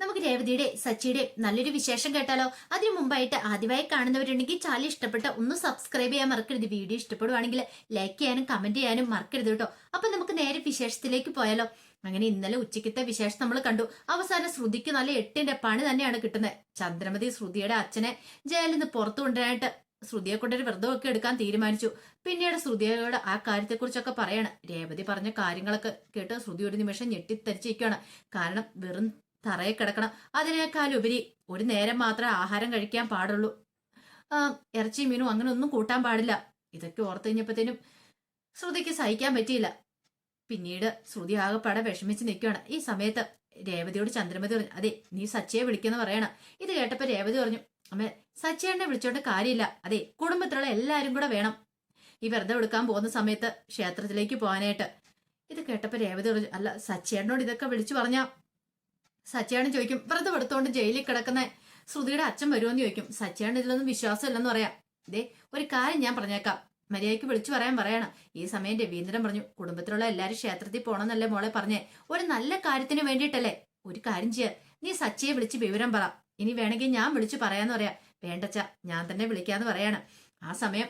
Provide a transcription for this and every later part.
നമുക്ക് രേവതിയുടെ സച്ചിയുടെ നല്ലൊരു വിശേഷം കേട്ടാലോ? അതിനു മുമ്പായിട്ട് ആദ്യമായി കാണുന്നവരുണ്ടെങ്കിൽ ചാലി ഇഷ്ടപ്പെട്ട ഒന്ന് സബ്സ്ക്രൈബ് ചെയ്യാൻ മറക്കരുത്. വീഡിയോ ഇഷ്ടപ്പെടുവാണെങ്കിൽ ലൈക്ക് ചെയ്യാനും കമന്റ് ചെയ്യാനും മറക്കരുത് കേട്ടോ. അപ്പൊ നമുക്ക് നേരെ വിശേഷത്തിലേക്ക് പോയാലോ? അങ്ങനെ ഇന്നലെ ഉച്ചയ്ക്കത്തെ വിശേഷം നമ്മൾ കണ്ടു. അവസാനം ശ്രുതിക്ക് നല്ല എട്ടിന്റെ പണി തന്നെയാണ് കിട്ടുന്നത്. ചന്ദ്രമതി ശ്രുതിയുടെ അച്ഛനെ ജയിലിൽ നിന്ന് പുറത്തു കൊണ്ടുവരാനായിട്ട് ശ്രുതിയെ കൊണ്ടൊരു വ്രതമൊക്കെ എടുക്കാൻ തീരുമാനിച്ചു. പിന്നീട് ശ്രുതിയോട് ആ കാര്യത്തെക്കുറിച്ചൊക്കെ പറയാണ്. രേവതി പറഞ്ഞ കാര്യങ്ങളൊക്കെ കേട്ട് ശ്രുതി ഒരു നിമിഷം ഞെട്ടിത്തരിച്ചിരിക്കുകയാണ് കാരണം വെറും തറയെ കിടക്കണം. അതിനേക്കാൾ ഉപരി ഒരു നേരം മാത്രമേ ആഹാരം കഴിക്കാൻ പാടുള്ളൂ. ഇറച്ചി മീനും അങ്ങനെ ഒന്നും കൂട്ടാൻ പാടില്ല. ഇതൊക്കെ ഓർത്തു കഴിഞ്ഞപ്പോഴത്തേനും ശ്രുതിക്ക് സഹിക്കാൻ പറ്റിയില്ല. പിന്നീട് ശ്രുതി ആകെപ്പാടെ വിഷമിച്ച് നിൽക്കുകയാണ്. ഈ സമയത്ത് രേവതിയോട് ചന്ദ്രമതി പറഞ്ഞു അതെ നീ സച്ചയെ വിളിക്കുന്ന പറയണം. ഇത് കേട്ടപ്പോൾ രേവതി പറഞ്ഞു അമ്മേ സച്ചിയേണ്ണെ വിളിച്ചോണ്ട് കാര്യമില്ല. അതെ കുടുംബത്തിലുള്ള എല്ലാരും കൂടെ വേണം. ഈ വെറുതെ എടുക്കാൻ പോകുന്ന സമയത്ത് ക്ഷേത്രത്തിലേക്ക് പോകാനായിട്ട്. ഇത് കേട്ടപ്പോൾ രേവതി പറഞ്ഞു അല്ല സച്ചിയേണ്ണോട് ഇതൊക്കെ വിളിച്ചു പറഞ്ഞാ സച്ചിയാണ് ചോദിക്കും വ്രതം എടുത്തോണ്ട് ജയിലിൽ കിടക്കുന്ന ശ്രുതിയുടെ അച്ഛൻ വരുമെന്ന് ചോദിക്കും. സച്ചിയാണ് ഇതിലൊന്നും വിശ്വാസമില്ലെന്ന് പറയാം. ദേ ഒരു കാര്യം ഞാൻ പറഞ്ഞേക്കാം. മര്യാദയ്ക്ക് വിളിച്ചു പറയാൻ പറയണം. ഈ സമയം രവീന്ദ്രൻ പറഞ്ഞു കുടുംബത്തിലുള്ള എല്ലാരും ക്ഷേത്രത്തിൽ പോണെന്നല്ലേ മോളെ പറഞ്ഞേ? ഒരു നല്ല കാര്യത്തിന് വേണ്ടിയിട്ടല്ലേ? ഒരു കാര്യം ചെയ്യാ. നീ സച്ചിയെ വിളിച്ച് വിവരം പറ. ഇനി വേണമെങ്കിൽ ഞാൻ വിളിച്ചു പറയാന്ന് പറയാം. വേണ്ടച്ച ഞാൻ തന്നെ വിളിക്കാന്ന് പറയാണ്. ആ സമയം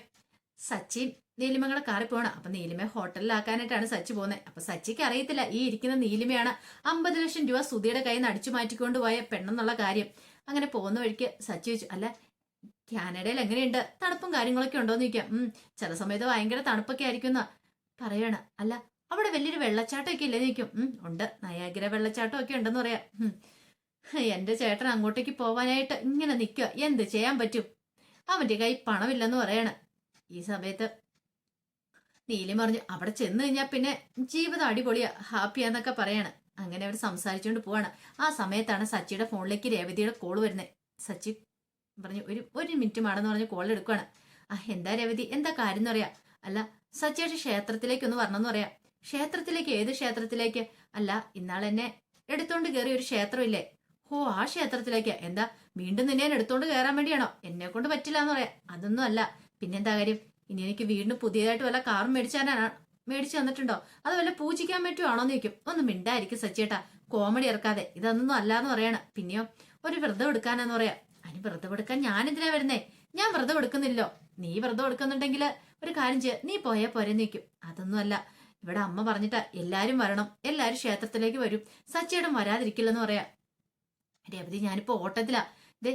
സച്ചിൻ നീലിമകളെ കാറി പോണ അപ്പൊ നീലിമയെ ഹോട്ടലിലാക്കാനായിട്ടാണ് സച്ചി പോകുന്നത് അപ്പൊ സച്ചിക്ക് അറിയത്തില്ല ഈ ഇരിക്കുന്ന നീലിമയാണ് അമ്പത് ലക്ഷം രൂപ സുധിയുടെ കയ്യിൽ നിന്ന് അടിച്ചു മാറ്റിക്കൊണ്ട് പോയ പെണ്ണെന്നുള്ള കാര്യം. അങ്ങനെ പോകുന്ന വഴിക്ക് സച്ചി ചോദിച്ചു അല്ല കാനഡയിൽ എങ്ങനെയുണ്ട്? തണുപ്പും കാര്യങ്ങളൊക്കെ ഉണ്ടോന്ന് ചോദിക്കാം. ഉം ചില സമയത്ത് ഭയങ്കര തണുപ്പൊക്കെ ആയിരിക്കും എന്ന് പറയണ. അല്ല അവിടെ വലിയൊരു വെള്ളച്ചാട്ടമൊക്കെ ഇല്ലെന്ന് ചോദിക്കും. ഉം ഉണ്ട്. നയാഗ്ര വെള്ളച്ചാട്ടം ഒക്കെ ഉണ്ടെന്ന് പറയാം. ഉം. എന്റെ ചേട്ടൻ അങ്ങോട്ടേക്ക് പോവാനായിട്ട് ഇങ്ങനെ നിൽക്കുക എന്ത് ചെയ്യാൻ പറ്റും? അവന്റെ കൈ പണമില്ലെന്ന് പറയണ. ഈ സമയത്ത് നീലിം പറഞ്ഞു അവിടെ ചെന്ന് കഴിഞ്ഞാൽ പിന്നെ ജീവിതം അടിപൊളിയാ ഹാപ്പിയാന്നൊക്കെ പറയാണ്. അങ്ങനെ അവർ സംസാരിച്ചുകൊണ്ട് പോവാണ്. ആ സമയത്താണ് സച്ചിയുടെ ഫോണിലേക്ക് രേവതിയുടെ കോൾ വരുന്നത് സച്ചി പറഞ്ഞു ഒരു ഒരു മിനിറ്റ് മാടെന്ന് പറഞ്ഞ് കോൾ എടുക്കുവാണ്. ആ എന്താ രേവതി എന്താ കാര്യം എന്ന് പറയാ അല്ല സച്ചിയുടെ ക്ഷേത്രത്തിലേക്ക് ഒന്ന് വരണമെന്ന് പറയാം. ക്ഷേത്രത്തിലേക്ക്? ഏത് ക്ഷേത്രത്തിലേക്ക്? അല്ല ഇന്നാളെന്നെ എടുത്തോണ്ട് കയറിയ ഒരു ക്ഷേത്രമില്ലേ. ഓ ആ ക്ഷേത്രത്തിലേക്ക്? എന്താ വീണ്ടും നിന്നെ എടുത്തോണ്ട് കയറാൻ വേണ്ടിയാണോ? എന്നെ കൊണ്ട് പറ്റില്ല എന്ന് പറയാം. അതൊന്നും അല്ല. പിന്നെന്താ കാര്യം? ഇനി എനിക്ക് വീണ്ടും പുതിയതായിട്ട് വല്ല കാറും മേടിച്ചാനാണ് മേടിച്ചു തന്നിട്ടുണ്ടോ? അത് വല്ല പൂജിക്കാൻ പറ്റുവാണോ എന്ന് ചോദിക്കും. ഒന്ന് മിണ്ടായിരിക്കും സച്ചേട്ടാ കോമഡി ഇറക്കാതെ. ഇതൊന്നും അല്ലാന്ന് പറയണം. പിന്നെയോ ഒരു വ്രതം എടുക്കാനാന്ന് പറയാം. അതിന് വ്രതം എടുക്കാൻ ഞാൻ എന്തിനാ വരുന്നേ? ഞാൻ വ്രതം എടുക്കുന്നില്ലോ. നീ വ്രതം എടുക്കുന്നുണ്ടെങ്കിൽ ഒരു കാര്യം ചെയ്യ. നീ പോയാ പോരെന്ന് നിൽക്കും അതൊന്നും അല്ല. ഇവിടെ അമ്മ പറഞ്ഞിട്ടാ എല്ലാരും വരണം. എല്ലാരും ക്ഷേത്രത്തിലേക്ക് വരും. സച്ചിയുടെ വരാതിരിക്കില്ലെന്ന് പറയാ. രേവതി ഞാനിപ്പോ ഓട്ടത്തിലാ. ദേ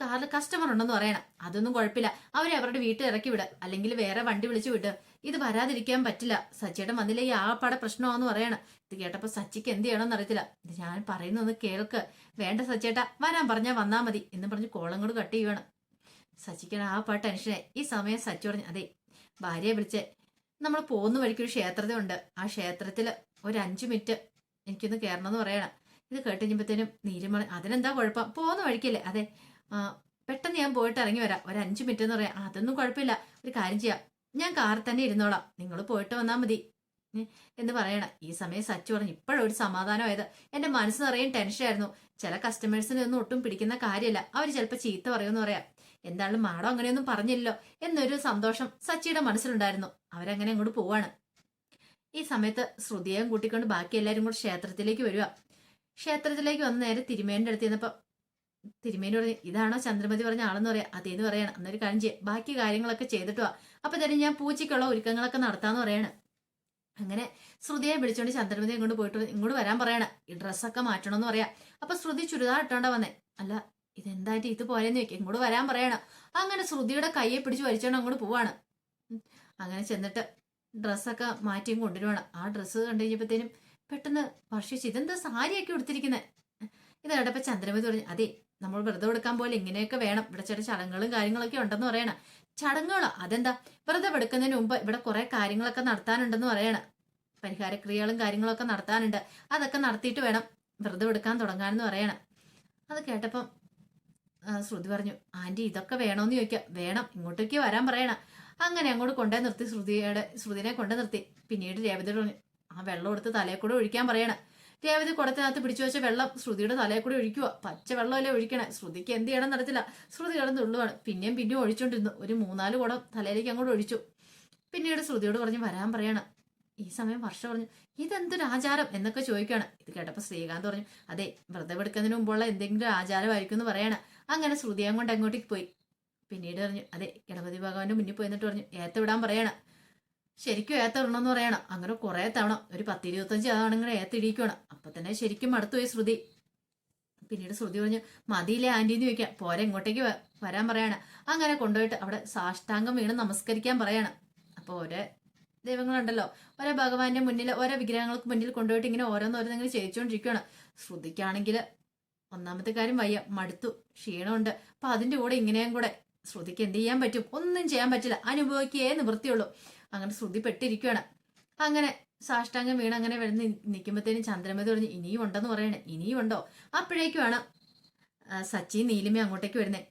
കാറിൽ കസ്റ്റമർ ഉണ്ടെന്ന് പറയണം. അതൊന്നും കുഴപ്പമില്ല. അവരെ അവരുടെ വീട്ടിൽ ഇറക്കി വിട്. അല്ലെങ്കിൽ വേറെ വണ്ടി വിളിച്ചു വിട്. ഇത് വരാതിരിക്കാൻ പറ്റില്ല. സച്ചിയുടെ വന്നില്ലേ ഈ ആപ്പാടെ പ്രശ്നമാന്ന് പറയണം. ഇത് കേട്ടപ്പോ സച്ചിക്ക് എന്ത് ചെയ്യണമെന്ന് അറിയത്തില്ല. ഇത് ഞാൻ പറയുന്നൊന്ന് കേൾക്ക്. വേണ്ട സച്ചേട്ടാ വരാൻ പറഞ്ഞാൽ വന്നാ മതി എന്ന് പറഞ്ഞ് കോളം കൂടെ കട്ട് ചെയ്യണം സച്ചിക്ക് ആ പാട്ട് ടെൻഷനെ ഈ സമയം സച്ചി പറഞ്ഞു അതെ ഭാര്യയെ വിളിച്ച് നമ്മൾ പോകുന്ന വഴിക്ക് ഒരു ക്ഷേത്രതയുണ്ട് ആ ക്ഷേത്രത്തിൽ ഒരു അഞ്ച് മിനിറ്റ് എനിക്കൊന്ന് കയറണമെന്ന് പറയണം. ഇത് കേട്ട് കഴിഞ്ഞപ്പോഴത്തേനും നീരുമണി അതിനെന്താ കുഴപ്പം? പോകുന്ന വഴിക്കല്ലേ. അതെ പെട്ടെന്ന് ഞാൻ പോയിട്ട് ഇറങ്ങി വരാം. ഒരു അഞ്ച് മിനിറ്റ് എന്ന് പറയാം. അതൊന്നും കുഴപ്പമില്ല. ഒരു കാര്യം ചെയ്യാം. ഞാൻ കാറിൽ തന്നെ ഇരുന്നോളാം. നിങ്ങൾ പോയിട്ട് വന്നാൽ മതി. എന്ന് പറയണം. ഈ സമയം സച്ചു പറഞ്ഞു. ഇപ്പോഴൊരു സമാധാനമായത്. എന്റെ മനസ്സ് നിറയും ടെൻഷനായിരുന്നു ചില കസ്റ്റമേഴ്സിനെ ഒന്നും ഒട്ടും പിടിക്കുന്ന കാര്യമല്ല. അവർ ചിലപ്പോൾ ചീത്ത പറയുമെന്ന് പറയാം. എന്തായാലും മാഡം അങ്ങനെയൊന്നും പറഞ്ഞില്ലല്ലോ എന്നൊരു സന്തോഷം സച്ചിയുടെ മനസ്സിലുണ്ടായിരുന്നു. അവരങ്ങനെ അങ്ങോട്ട് പോവാണ്. ഈ സമയത്ത് ശ്രുതിയെയും കൂട്ടിക്കൊണ്ട് ബാക്കി എല്ലാവരും കൂടി ക്ഷേത്രത്തിലേക്ക് വരിക ക്ഷേത്രത്തിലേക്ക് വന്ന് നേരെ തിരുമേന്റെ അടുത്ത് ചെന്നപ്പോ തിരുമേനി പറഞ്ഞു ഇതാണോ ചന്ദ്രമതി പറഞ്ഞ ആളെന്ന് പറയാം. അതേന്ന് പറയണം. അന്നൊരു കാര്യം ചെയ്യാം. ബാക്കി കാര്യങ്ങളൊക്കെ ചെയ്തിട്ട് വാ. അപ്പൊ തന്നെ ഞാൻ പൂച്ചയ്ക്കുള്ള ഒരുക്കങ്ങളൊക്കെ നടത്താന്ന് പറയണം. അങ്ങനെ ശ്രുതിയെ വിളിച്ചോണ്ട് ചന്ദ്രമതി ഇങ്ങോട്ട് പോയിട്ട് ഇങ്ങോട്ട് വരാൻ പറയണ. ഈ ഡ്രസ്സൊക്കെ മാറ്റണമെന്ന് പറയാം. അപ്പൊ ശ്രുതി ചുരിദാർ ഇട്ടോണ്ട വന്നേ. അല്ല ഇതെന്തായിട്ട് ഇത് പോരെന്ന് വെക്കാം ഇങ്ങോട്ട് വരാൻ പറയണം. അങ്ങനെ ശ്രുതിയുടെ കയ്യെ പിടിച്ച് വലിച്ചോണ്ട് അങ്ങോട്ട് പോവാണ്. അങ്ങനെ ചെന്നിട്ട് ഡ്രസ്സൊക്കെ മാറ്റി കൊണ്ടുവരുവാണ്. ആ ഡ്രസ്സ് കണ്ടു കഴിഞ്ഞപ്പോഴത്തേനും പെട്ടെന്ന് വർഷിച്ച് ഇതെന്താ സാരിയൊക്കെ ഉടുത്തിരിക്കുന്നത് ഇത് ചന്ദ്രമതി പറഞ്ഞു അതെ നമ്മൾ വ്രതം എടുക്കാൻ പോലെ ഇങ്ങനെയൊക്കെ വേണം. ഇവിടെ ചില ചടങ്ങുകളും കാര്യങ്ങളൊക്കെ ഉണ്ടെന്ന് പറയണം. ചടങ്ങുകളോ? അതെന്താ? വ്രതം എടുക്കുന്നതിന് മുമ്പ് ഇവിടെ കുറെ കാര്യങ്ങളൊക്കെ നടത്താനുണ്ടെന്ന് പറയണം. പരിഹാരക്രിയകളും കാര്യങ്ങളൊക്കെ നടത്താനുണ്ട്. അതൊക്കെ നടത്തിയിട്ട് വേണം വ്രതം എടുക്കാൻ തുടങ്ങാനെന്ന് പറയണം. അത് കേട്ടപ്പം ശ്രുതി പറഞ്ഞു ആന്റി ഇതൊക്കെ വേണോന്ന് ചോദിക്കാം. വേണം. ഇങ്ങോട്ടേക്ക് വരാൻ പറയണ. അങ്ങനെ അങ്ങോട്ട് കൊണ്ടേ നിർത്തി. ശ്രുതിയുടെ ശ്രുതിനെ കൊണ്ടേ നിർത്തി. പിന്നീട് രേവതിയോട് പറഞ്ഞു ആ വെള്ളം എടുത്ത് തലയിൽ കൂടെ ഒഴിക്കാൻ പറയണം. രേവതി കുടത്തിനകത്ത് പിടിച്ചു വെച്ച വെള്ളം ശ്രുതിയുടെ തലയിൽ കൂടി ഒഴിക്കുക. പച്ച വെള്ളമല്ലേ ഒഴിക്കണേ? ശ്രുതിക്ക് എന്ത് ചെയ്യണം നടത്തില്ല ശ്രുതി കിടന്ന് ഉള്ളുവാണ്. പിന്നെയും പിന്നെയും ഒഴിച്ചോണ്ടിരുന്നു. ഒരു മൂന്നാൽ കുടം തലയിലേക്ക് അങ്ങോട്ട് ഒഴിച്ചു. പിന്നീട് ശ്രുതിയോട് പറഞ്ഞ് വരാൻ പറയണം. ഈ സമയം വർഷ പറഞ്ഞു ഇതെന്തൊരു ആചാരം എന്നൊക്കെ ചോദിക്കുകയാണ്. ഇത് കേട്ടപ്പോൾ ശ്രീകാന്ത് പറഞ്ഞു അതെ വ്രതമെടുക്കുന്നതിന് മുമ്പുള്ള എന്തെങ്കിലും ആചാരമായിരിക്കും എന്ന് പറയണം. അങ്ങനെ ശ്രുതിയം കൊണ്ട് അങ്ങോട്ടേക്ക് പോയി. പിന്നീട് പറഞ്ഞു അതെ ഗണപതി ഭഗവാന്റെ മുന്നിൽ പോയി എന്നിട്ട് പറഞ്ഞു ഏത്ത വിടാൻ പറയണം. ശരിക്കും ഏത്ത എന്ന് പറയണം. അങ്ങനെ കുറെ തവണ. ഒരു പത്തിരുപത്തഞ്ച് ആണെങ്കിൽ ഏത്തിടിയിക്കണം അപ്പൊ തന്നെ ശരിക്കും മടുത്തുപോയി ശ്രുതി. പിന്നീട് ശ്രുതി പറഞ്ഞു മതിയില്ലേ ആന്റിന്ന് ചോദിക്കാം. പോരെ ഇങ്ങോട്ടേക്ക് വരാൻ പറയാണ്. അങ്ങനെ കൊണ്ടുപോയിട്ട് അവിടെ സാഷ്ടാംഗം വീണ് നമസ്കരിക്കാൻ പറയാണ്. അപ്പോൾ ഓരോ ദൈവങ്ങളുണ്ടല്ലോ. ഓരോ ഭഗവാന്റെ മുന്നിൽ ഓരോ വിഗ്രഹങ്ങൾക്ക് മുന്നിൽ കൊണ്ടുപോയിട്ട് ഇങ്ങനെ ഓരോന്നോരോന്നിങ്ങനെ ചെയ്യിച്ചുകൊണ്ടിരിക്കുകയാണ് ശ്രുതിക്കാണെങ്കിൽ ഒന്നാമത്തെ കാര്യം വയ്യ. മടുത്തു. ക്ഷീണമുണ്ട്. അപ്പൊ അതിന്റെ കൂടെ ഇങ്ങനെയും കൂടെ ശ്രുതിക്ക് എന്ത് ചെയ്യാൻ പറ്റും? ഒന്നും ചെയ്യാൻ പറ്റില്ല. അനുഭവിക്കേ നിവൃത്തിയുള്ളൂ. അങ്ങനെ ശ്രുതിപ്പെട്ടിരിക്കുകയാണ് അങ്ങനെ സാഷ്ടാംഗം വീണ് അങ്ങനെ വരുന്ന നിൽക്കുമ്പോഴത്തേനും ചന്ദ്രമതി പറഞ്ഞു ഇനിയും ഉണ്ടെന്ന് പറയണേ ഇനിയും ഉണ്ടോ? അപ്പോഴേക്കുമാണ് സച്ചി നീലിമ അങ്ങോട്ടേക്ക് വരുന്നേ.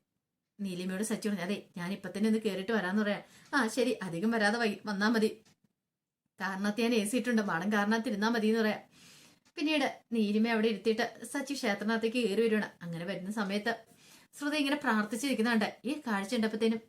നീലിമയോട് സച്ചി പറഞ്ഞു അതെ ഞാൻ ഇപ്പൊ തന്നെ ഒന്ന് കേറിട്ട് വരാന്ന് പറയാം. ആ ശരി അധികം വരാതെ വൈ വന്നാ മതി. കാരണത്ത് ഞാൻ ഇട്ടുണ്ട് മാടം ഇരുന്നാ മതി എന്ന് പറയാം. പിന്നീട് നീലിമ അവിടെ ഇരുത്തിയിട്ട് സച്ചി ക്ഷേത്രത്തിനകത്തേക്ക് കയറി വരുവാണ് അങ്ങനെ വരുന്ന സമയത്ത് ശ്രുതി ഇങ്ങനെ പ്രാർത്ഥിച്ചിരിക്കുന്നുണ്ട് ഈ കാഴ്ച ഉണ്ടപ്പത്തേനും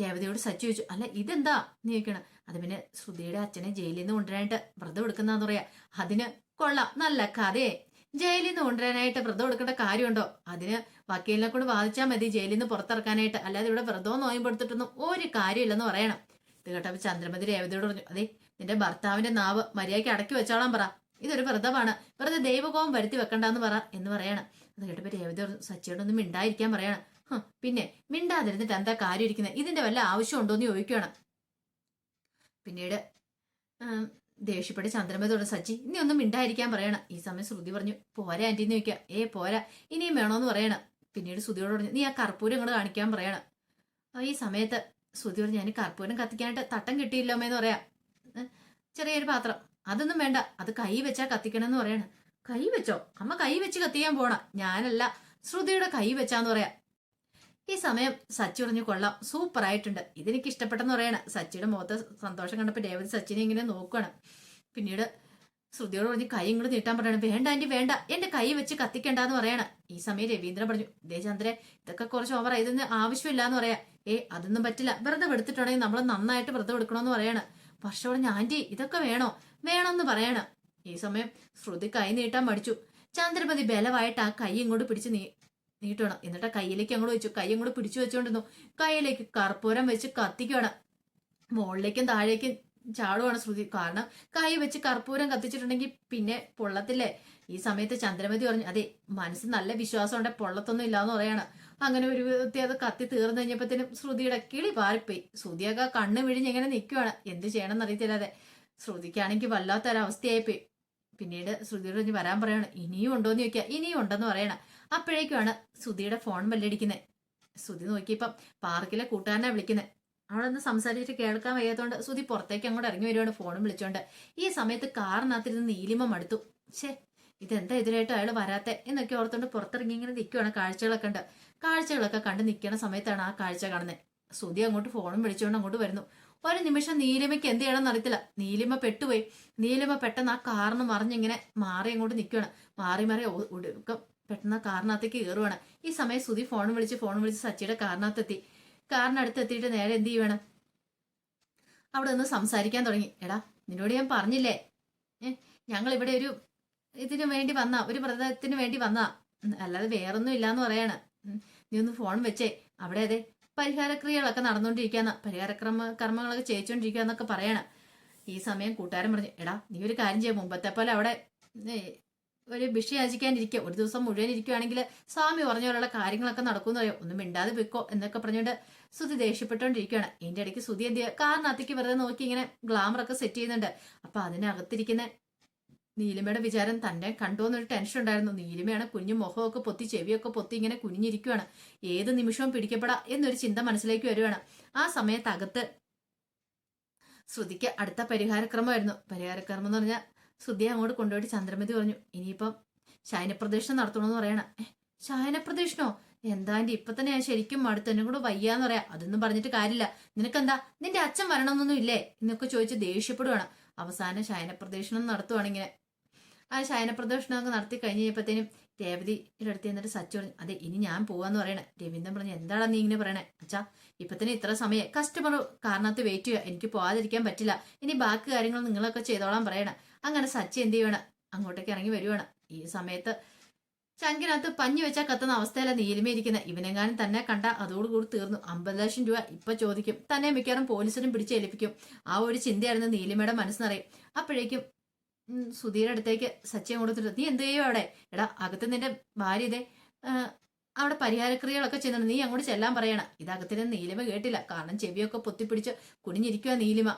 രേവതിയോട് സച്ചി ചോദിച്ചു അല്ല ഇതെന്താ? എന്ന് ചോദിക്കണം. അത് പിന്നെ ശ്രുതിയുടെ അച്ഛനെ ജയിലിൽ നിന്ന് കൊണ്ടുവരാനായിട്ട് വ്രതം എടുക്കുന്നതെന്ന് പറയാ. അതിന് കൊള്ളാം നല്ല കഥയെ ജയിലിൽ നിന്ന് കൊണ്ടുവരാനായിട്ട് വ്രതം എടുക്കേണ്ട കാര്യമുണ്ടോ? അതിന് വക്കീലിനെ കൊണ്ട് വാദിച്ചാൽ മതി ജയിലിൽ നിന്ന് പുറത്തിറക്കാനായിട്ട്. അല്ലാതെ ഇവിടെ വ്രതവും നോയമ്പെടുത്തിട്ടൊന്നും ഒരു കാര്യമില്ലെന്ന് പറയണം. ഇത് കേട്ടപ്പോൾ ചന്ദ്രമതി രേവതിയോട് പറഞ്ഞു അതെ നിന്റെ ഭർത്താവിന്റെ നാവ് മര്യാദയ്ക്ക് അടക്കി വെച്ചോളാൻ പറ. ഇതൊരു വ്രതമാണ്. വെറുതെ ദൈവകോപം വരുത്തി വെക്കണ്ടെന്ന് പറ എന്ന് പറയണം. അത് കേട്ടപ്പോൾ രേവതി സച്ചിയോടൊന്നും മിണ്ടായിരിക്കാൻ പറയണം. പിന്നെ മിണ്ടാതിരുന്നിട്ട് എന്താ കാര്യം ഇരിക്കുന്നത് ഇതിന്റെ വല്ല ആവശ്യമുണ്ടോ എന്ന് ചോദിക്കണം പിന്നീട് ദേഷ്യപ്പെട്ട് ചന്ദ്രമതോട് സച്ചി ഇനി ഒന്നും മിണ്ടായിരിക്കാൻ പറയണം. ഈ സമയം ശ്രുതി പറഞ്ഞു പോരാ ആന്റി എന്ന് ഏ പോരാ ഇനിയും വേണോന്ന് പറയണം. പിന്നീട് ശ്രുതിയോട് പറഞ്ഞു നീ ആ കർപ്പൂരം ഇങ്ങോട്ട് കാണിക്കാൻ പറയണം. ഈ സമയത്ത് ശ്രുതി പറഞ്ഞു ഞാൻ കർപ്പൂരം കത്തിക്കാനായിട്ട് തട്ടം കിട്ടിയില്ല അമ്മയെന്ന് പറയാം. ചെറിയൊരു പാത്രം. അതൊന്നും വേണ്ട അത് കൈ വെച്ചാ കത്തിക്കണം എന്ന് പറയണം. കൈ വെച്ചോ? അമ്മ കൈ വെച്ച് കത്തിക്കാൻ പോണ. ഞാനല്ല ശ്രുതിയുടെ കൈ വെച്ചാന്ന് പറയാം. ഈ സമയം സച്ചി പറഞ്ഞു കൊള്ളാം സൂപ്പർ ആയിട്ടുണ്ട്. ഇതെനിക്ക് ഇഷ്ടപ്പെട്ടെന്ന് പറയണം. സച്ചിയുടെ മുഖത്ത് സന്തോഷം കണ്ടപ്പോൾ രേവതി സച്ചിനെ ഇങ്ങനെ നോക്കുകയാണ് പിന്നീട് ശ്രുതിയോട് പറഞ്ഞ് കൈ ഇങ്ങോട്ട് നീട്ടാൻ പറയണം. വേണ്ട ആന്റി വേണ്ട. എന്റെ കൈ വെച്ച് കത്തിക്കണ്ടെന്ന് പറയണം. ഈ സമയം രവീന്ദ്രൻ പറഞ്ഞു ദേ ചന്ദ്രെ ഇതൊക്കെ കുറച്ച് ഓവർ ഇതൊന്നും ആവശ്യമില്ല എന്ന് പറയാം. ഏ അതൊന്നും പറ്റില്ല. വ്രതം എടുത്തിട്ടുണ്ടെങ്കിൽ നമ്മൾ നന്നായിട്ട് വ്രതം എടുക്കണമെന്ന് പറയണം. പക്ഷെ പറഞ്ഞു ആന്റി ഇതൊക്കെ വേണോ? വേണമെന്ന് പറയണം. ഈ സമയം ശ്രുതി കൈ നീട്ടാൻ മടിച്ചു. ചന്ദ്രപതി ബലമായിട്ട് ആ കൈ ഇങ്ങോട്ട് പിടിച്ച് നീ നീട്ടണം എന്നിട്ട് കയ്യിലേക്ക് അങ്ങോട്ട് വെച്ചു. കൈ അങ്ങോട്ട് പിടിച്ചു വെച്ചോണ്ടിരുന്നു. കയ്യിലേക്ക് കർപ്പൂരം വെച്ച് കത്തിക്കണം മുകളിലേക്കും താഴേക്കും ചാടുവാണ് ശ്രുതി. കാരണം കൈ വെച്ച് കർപ്പൂരം കത്തിച്ചിട്ടുണ്ടെങ്കിൽ പിന്നെ പൊള്ളത്തില്ലേ? ഈ സമയത്ത് ചന്ദ്രമതി പറഞ്ഞു അതെ മനസ്സ് നല്ല വിശ്വാസം ഉണ്ട് പൊള്ളത്തൊന്നും ഇല്ലാന്ന് പറയാണ്. അങ്ങനെ ഒരു വിധത്തി അത് കത്തി തീർന്നു കഴിഞ്ഞപ്പോഴത്തേനും ശ്രുതിയുടെ കിളി പാറിപ്പോയി. ശ്രുതിയൊക്കെ കണ്ണ് വിഴിഞ്ഞ് ഇങ്ങനെ നിൽക്കുവാണ്. എന്ത് ചെയ്യണമെന്ന് അറിയത്തില്ലാതെ. ശ്രുതിക്കാണെങ്കിൽ വല്ലാത്തൊരവസ്ഥയായിപ്പോയി. പിന്നീട് ശ്രുതിയോട് വരാൻ പറയണം. ഇനിയും ഉണ്ടോന്ന് ചോദിക്കുക. ഇനിയും ഉണ്ടെന്ന് പറയണം. അപ്പോഴേക്കുമാണ് സുധിയുടെ ഫോൺ വല്ലടിക്കുന്നത് സുധി നോക്കിയപ്പം പാർക്കിലെ കൂട്ടുകാരനെ വിളിക്കുന്നത് അവളൊന്ന് സംസാരിച്ചിട്ട് കേൾക്കാൻ വയ്യാത്തതുകൊണ്ട് സുധി പുറത്തേക്ക് അങ്ങോട്ട് ഇറങ്ങി വരുവാണ് ഫോണും വിളിച്ചോണ്ട്. ഈ സമയത്ത് കാറിനകത്തിരുന്ന് നീലിമ മടുത്തു ഛേ ഇതെന്താ ഇതിലായിട്ട് അയാൾ വരാത്തെ എന്നൊക്കെ ഓർത്തുകൊണ്ട് പുറത്തിറങ്ങി ഇങ്ങനെ നിൽക്കുവാണ് കാഴ്ചകളൊക്കെ ഉണ്ട് കാഴ്ചകളൊക്കെ കണ്ട് നിൽക്കുന്ന സമയത്താണ് ആ കാഴ്ച കാണുന്നത് സുധി അങ്ങോട്ട് ഫോണും വിളിച്ചുകൊണ്ട് അങ്ങോട്ട് വരുന്നു. ഒരു നിമിഷം നീലിമയ്ക്ക് എന്ത് ചെയ്യണമെന്ന് അറിയത്തില്ല. നീലിമ പെട്ടുപോയി. നീലിമ പെട്ടെന്ന് ആ കാറിന് മറിഞ്ഞിങ്ങനെ മാറി അങ്ങോട്ട് നിൽക്കുകയാണ് മാറി മാറി ഒടുക്കം പെട്ടെന്ന് കാറിനകത്തേക്ക് കയറുവാണ് ഈ സമയം സുധി ഫോൺ വിളിച്ച് ഫോൺ വിളിച്ച് സച്ചിയുടെ കാറിനകത്തെത്തി. കാറിനടുത്ത് എത്തിയിട്ട് നേരെ എന്ത് ചെയ്യുവാണ്? അവിടെ നിന്ന് സംസാരിക്കാൻ തുടങ്ങി. എടാ നിന്നോട് ഞാൻ പറഞ്ഞില്ലേ? ഞങ്ങൾ ഇവിടെ ഒരു ഇതിനു വേണ്ടി വന്ന ഒരു വ്രതത്തിന് വേണ്ടി വന്ന. അല്ലാതെ വേറൊന്നും ഇല്ലാന്ന് പറയാണ്. നീ ഒന്ന് ഫോൺ വെച്ചേ. അവിടെ അതെ പരിഹാരക്രിയകളൊക്കെ നടന്നുകൊണ്ടിരിക്കാന്ന പരിഹാരക്രമ കർമ്മങ്ങളൊക്കെ ചെയ്യിച്ചുകൊണ്ടിരിക്കാന്നൊക്കെ പറയണം. ഈ സമയം കൂട്ടുകാരൻ പറഞ്ഞു എടാ നീ ഒരു കാര്യം ചെയ്യാം. മുമ്പത്തെ പോലെ അവിടെ ഒരു ഭിക്ഷ യാചിക്കാനിരിക്കുക ഒരു ദിവസം മുഴുവൻ ഇരിക്കുകയാണെങ്കിൽ സ്വാമി പറഞ്ഞ പോലുള്ള കാര്യങ്ങളൊക്കെ നടക്കുമെന്ന് പറയാം. ഒന്നും മിണ്ടാതെ വെക്കോ എന്നൊക്കെ പറഞ്ഞുകൊണ്ട് സുതി ദേഷ്യപ്പെട്ടുകൊണ്ടിരിക്കുകയാണ് ഇതിന്റെ ഇടയ്ക്ക് സുതി എന്ത് ചെയ്യുക കാറിനകത്തേക്ക് വെറുതെ നോക്കി ഇങ്ങനെ ഗ്ലാമർ ഒക്കെ സെറ്റ് ചെയ്യുന്നുണ്ട്. അപ്പൊ അതിനകത്തിരിക്കുന്ന നീലിമയുടെ വിചാരം തന്നെ കണ്ടുവന്നൊരു ടെൻഷൻ ഉണ്ടായിരുന്നു. നീലിമയാണ് കുഞ്ഞു മുഖമൊക്കെ പൊത്തി ചെവിയൊക്കെ പൊത്തി ഇങ്ങനെ കുനിഞ്ഞിരിക്കുകയാണ് ഏത് നിമിഷവും പിടിക്കപ്പെടാ എന്നൊരു ചിന്ത മനസ്സിലേക്ക് വരുവാണ്. ആ സമയത്ത് അകത്ത് ശ്രുതിക്ക് അടുത്ത പരിഹാരക്രമമായിരുന്നു. പരിഹാരക്രമം എന്ന് പറഞ്ഞാൽ ശ്രുതിയെ അങ്ങോട്ട് കൊണ്ടുപോയിട്ട് ചന്ദ്രമതി പറഞ്ഞു ഇനിയിപ്പം ശയനപ്രദക്ഷിണം നടത്തണമെന്ന് പറയണം. ശയനപ്രദക്ഷിണോ? എന്താ ആന്റി? ഇപ്പൊ തന്നെ ഞാൻ ശരിക്കും മടുത്ത് എന്നെ കൂടെ വയ്യാന്ന് പറയാ. അതൊന്നും പറഞ്ഞിട്ട് കാര്യമില്ല. നിനക്കെന്താ? നിന്റെ അച്ഛൻ വരണമെന്നൊന്നും ഇല്ലേ? എന്നൊക്കെ ചോദിച്ച് ദേഷ്യപ്പെടുവാണ്. അവസാനം ശയനപ്രദക്ഷിണം നടത്തുവാണിങ്ങനെ ആ ഒക്കെ നടത്തി കഴിഞ്ഞ് കഴിഞ്ഞപ്പോഴത്തേനും രേവതിയുടെ അടുത്ത് എന്നിട്ട് സച്ചു പറഞ്ഞു അതെ ഇനി ഞാൻ പോവാന്ന് പറയണേ. രവീന്ദ്രൻ പറഞ്ഞു എന്താടാ നീ ഇങ്ങനെ പറയണേ? അച്ഛാ ഇപ്പൊ തന്നെ ഇത്ര സമയം കസ്റ്റമർ കാരണത്ത് വെയിറ്റ് ചെയ്യുക. എനിക്ക് പോവാതിരിക്കാൻ പറ്റില്ല. ഇനി ബാക്കി കാര്യങ്ങൾ നിങ്ങളൊക്കെ ചെയ്തോളാൻ പറയണം. അങ്ങനെ സച്ചി എന്ത് ചെയ്യണം അങ്ങോട്ടേക്ക് ഇറങ്ങി വരുവാണ്. ഈ സമയത്ത് ചങ്കിനകത്ത് പഞ്ഞു വെച്ചാൽ കത്തുന്ന അവസ്ഥയില നീലിമ ഇരിക്കുന്ന. ഇവനെങ്ങാനും തന്നെ കണ്ട അതോടുകൂടി തീർന്നു. അമ്പത് ലക്ഷം രൂപ ഇപ്പൊ ചോദിക്കും. തന്നെ മിക്കവാറും പോലീസിനും പിടിച്ചേൽപ്പിക്കും ആ ഒരു ചിന്തയായിരുന്നു നീലിമയുടെ മനസ്സിനറിയും അപ്പോഴേക്കും സുധീരുടെ അടുത്തേക്ക് സച്ചയം കൊടുത്തിട്ട് നീ എന്ത് ചെയ്യും അവിടെ? എടാ അകത്ത് നിന്റെ ഭാര്യ ഇതേ. അവിടെ പരിഹാരക്രിയകളൊക്കെ ചെയ്യുന്നുണ്ട്. നീ അങ്ങോട്ട് ചെല്ലാൻ പറയണം. ഇതകത്തിന് നീലിമ കേട്ടില്ല. കാരണം ചെവിയൊക്കെ പൊത്തിപ്പിടിച്ച് കുനിഞ്ഞിരിക്കുക നീലിമ.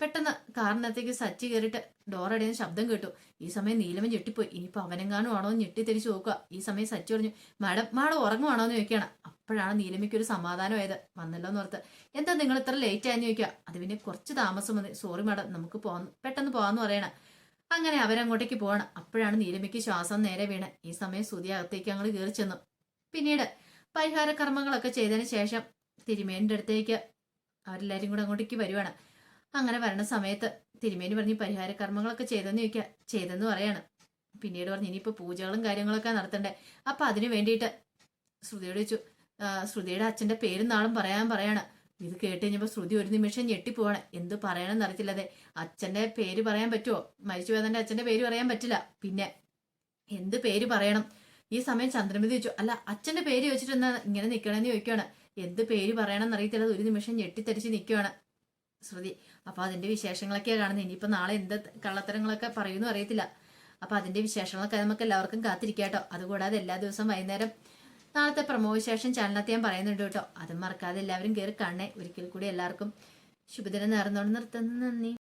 പെട്ടെന്ന് കാറിനകത്തേക്ക് സച്ചി കയറിയിട്ട് ഡോറടയുന്ന ശബ്ദം കേട്ടു. ഈ സമയം നീലമൻ ഞെട്ടിപ്പോയി. ഇനിയിപ്പോൾ അവനെങ്ങാനും ആണോ എന്ന് ഞെട്ടി തിരിച്ചു നോക്കുക. ഈ സമയം സച്ചി പറഞ്ഞു മാഡം മാഡം ഉറങ്ങുവാണോ എന്ന് ചോദിക്കണം അപ്പോഴാണ് നീലമയ്ക്ക് ഒരു സമാധാനമായത്. വന്നല്ലോ എന്ന് ഓർത്ത്. എന്താ നിങ്ങൾ ഇത്ര ലേറ്റ് ആയെന്ന് ചോദിക്കുക? അത് പിന്നെ കുറച്ച് താമസം മതി. Sorry madam. നമുക്ക് പോകാൻ പെട്ടെന്ന് പോകാമെന്ന് പറയണം. അങ്ങനെ അവരങ്ങോട്ടേക്ക് പോവാണ്. അപ്പോഴാണ് നീലമയ്ക്ക് ശ്വാസം നേരെ വീണ്. ഈ സമയം സുതി അകത്തേക്ക് ഞങ്ങൾ കയറി ചെന്നു. പിന്നീട് പരിഹാര കർമ്മങ്ങളൊക്കെ ചെയ്തതിന് ശേഷം തിരുമേനിന്റെ അടുത്തേക്ക് അവരെല്ലാരും കൂടെ അങ്ങോട്ടേക്ക് വരുവാണ്. അങ്ങനെ വരണ സമയത്ത് തിരുമേനി പറഞ്ഞ് പരിഹാര കർമ്മങ്ങളൊക്കെ ചെയ്തെന്ന് ചോദിക്കുക ചെയ്തെന്ന് പറയാണ്. പിന്നീട് പറഞ്ഞു ഇനിയിപ്പോൾ പൂജകളും കാര്യങ്ങളൊക്കെ നടത്തണ്ടേ. അപ്പൊ അതിനു വേണ്ടിയിട്ട് ശ്രുതിയോട് ചോദിച്ചു. ശ്രുതിയുടെ അച്ഛന്റെ പേരും നാളും പറയാൻ പറയാണ്. ഇത് കേട്ട് കഴിഞ്ഞപ്പോ ശ്രുതി ഒരു നിമിഷം ഞെട്ടിപ്പോവാണ്. എന്ത് പറയണമെന്ന് അറിയത്തില്ലതെ അച്ഛന്റെ പേര് പറയാൻ പറ്റുമോ മരിച്ചു പോയതന്റെ അച്ഛന്റെ പേര് പറയാൻ പറ്റില്ല. പിന്നെ എന്ത് പേര് പറയണം? ഈ സമയം ചന്ദ്രമതി ചോദിച്ചു അല്ല അച്ഛന്റെ പേര് ചോദിച്ചിട്ട് എന്നാ ഇങ്ങനെ നിക്കണമെന്ന് ചോദിക്കുവാണ്. എന്ത് പേര് പറയണം എന്നറിയത്തില്ലത് ഒരു നിമിഷം ഞെട്ടിത്തെറിച്ച് നിൽക്കുവാണ് ശ്രുതി അപ്പൊ അതിന്റെ വിശേഷങ്ങളൊക്കെയാണ് കാണുന്നത് ഇനിയിപ്പോ നാളെ എന്ത് കള്ളത്തരങ്ങളൊക്കെ പറയുന്നു അറിയത്തില്ല. അപ്പൊ അതിന്റെ വിശേഷങ്ങളൊക്കെ നമുക്ക് എല്ലാവർക്കും കാത്തിരിക്കാട്ടോ. അതുകൂടാതെ എല്ലാ ദിവസവും വൈകുന്നേരം നാളത്തെ പ്രമോ വിശേഷം ചാനലത്ത് ഞാൻ പറയുന്നുണ്ട് കേട്ടോ. അതും മറക്കാതെ എല്ലാവരും കയറി കാണണേ. ഒരിക്കൽ കൂടി എല്ലാവർക്കും ശുഭദിനം നേർന്നോണ്ട് നിർത്തുന്നു. നന്ദി.